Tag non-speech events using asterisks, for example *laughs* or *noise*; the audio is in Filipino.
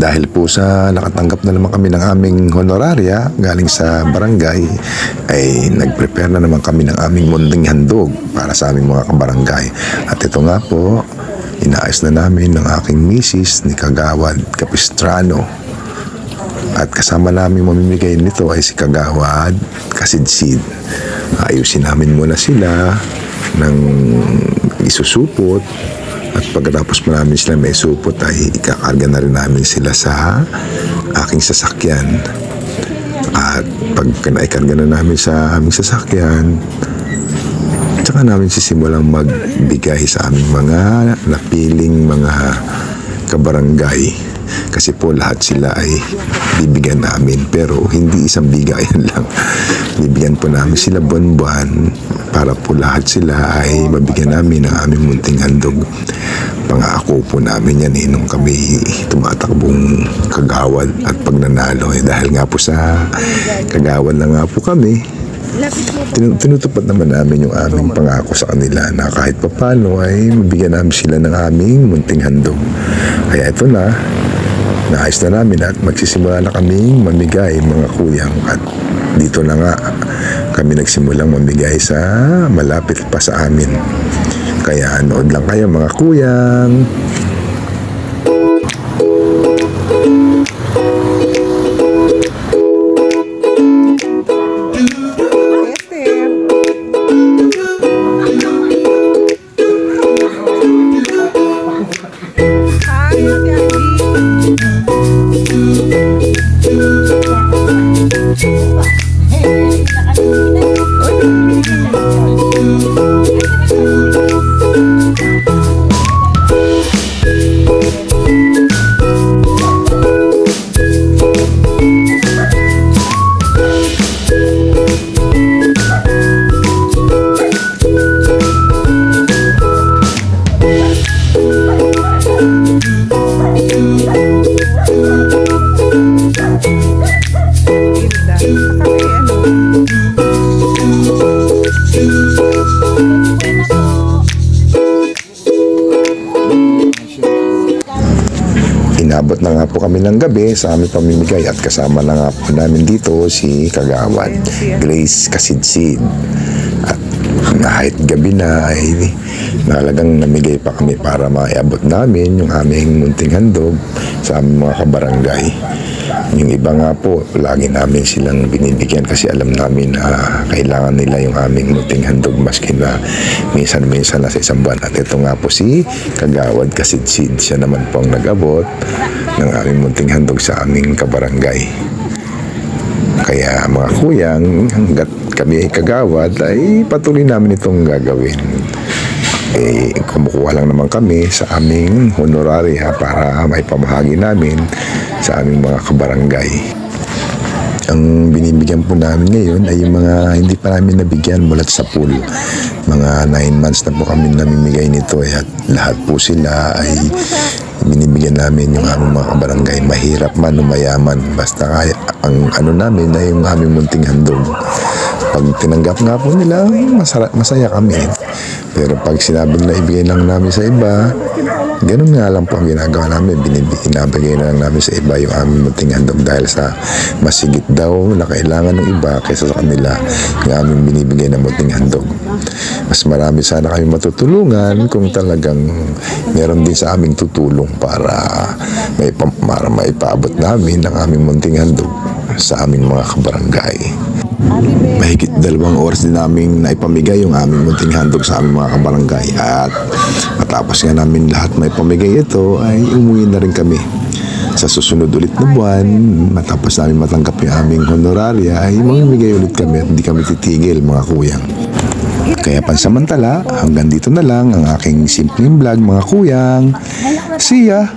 dahil po sa nakatanggap na naman kami ng aming honoraria galing sa barangay ay nag-prepare na naman kami ng aming munding handog para sa aming mga kabarangay. At ito nga po, inaayos na namin ng aking misis ni Kagawad Capistrano. At kasama namin mamimigay nito ay si Kagawad Kasidsid. Ayusin namin muna sila ng isusupot at pagkatapos mo namin sila may supot ay ikakarga na rin namin sila sa aking sasakyan. At pag naikarga na namin sa aming sasakyan, tsaka namin sisimulang magbigay sa aming mga napiling mga kabarangay. Kasi po lahat sila ay bibigyan namin pero hindi isang bigayan *laughs* lang. Bibigyan po namin sila buwan-buwan para po lahat sila ay mabigyan namin ng aming munting handog. Pangako po namin yan eh nung kami tumatakbong kagawad at pagnanalo. Eh, dahil nga po sa kagawad na nga po kami, Tin- tinutupad naman namin yung aming pangako sa kanila na kahit papano ay mabigyan namin sila ng aming munting handog. Kaya ito na, naayos na namin at magsisimula na kaming mamigay mga kuyang at dito na nga kami nagsimulang mamigay sa malapit pa sa amin. Kaya nood lang kayo mga kuyang. Inabot na nga po kami ng gabi sa aming pamimigay at kasama na nga po namin dito si Kagawad Grace Kasidsid. At kahit gabi na ay nalagang namigay pa kami para maiabot namin yung aming munting handog sa aming mga kabarangay. Yung iba nga po, lagi namin silang binibigyan kasi alam namin na kailangan nila yung aming munting handog maski na minsan-minsan na sa isang buwan. At ito nga po si Kagawad Kasidsid. Siya naman po ang nag-abot ng aming munting handog sa aming kabarangay. Kaya mga kuyang, hanggat kami ay kagawad, ay patuloy namin itong gagawin. Eh, kumukuha lang naman kami sa aming honoraria para may pamahagi namin sa aming mga kabarangay. Ang binibigyan po namin ngayon ay yung mga hindi pa namin nabigyan mula sa pool. Mga 9 months na po kami namimigay nito eh, at lahat po sila ay binibigyan namin yung aming mga kabarangay. Mahirap man o mayaman. Basta kaya, ang ano namin ay yung aming munting handog. Pag tinanggap nga po nila, masara, masaya kami. Pero pag sinabi nila ibigay lang namin sa iba, ganun nga lang po ang ginagawa namin. Binib- Inabigay na lang namin sa iba yung aming munting handog dahil sa masigit daw na kailangan ng iba kaysa sa kanila yung aming binibigay na munting handog. Mas marami sana kami matutulungan kung talagang meron din sa aming tutulong para may, pa- para maipaabot namin ang aming munting handog sa aming mga kabarangay. Mahigit dalawang oras din namin naipamigay yung aming munting handog sa aming mga kabarangay at matapos nga namin lahat may pamigay ito ay umuwi na rin kami. Sa susunod ulit na buwan, matapos namin matanggap yung aming honoraria ay mamimigay ulit kami at hindi kami titigil mga kuyang. Kaya pansamantala, hanggang dito na lang ang aking simpleng vlog mga kuyang. See ya!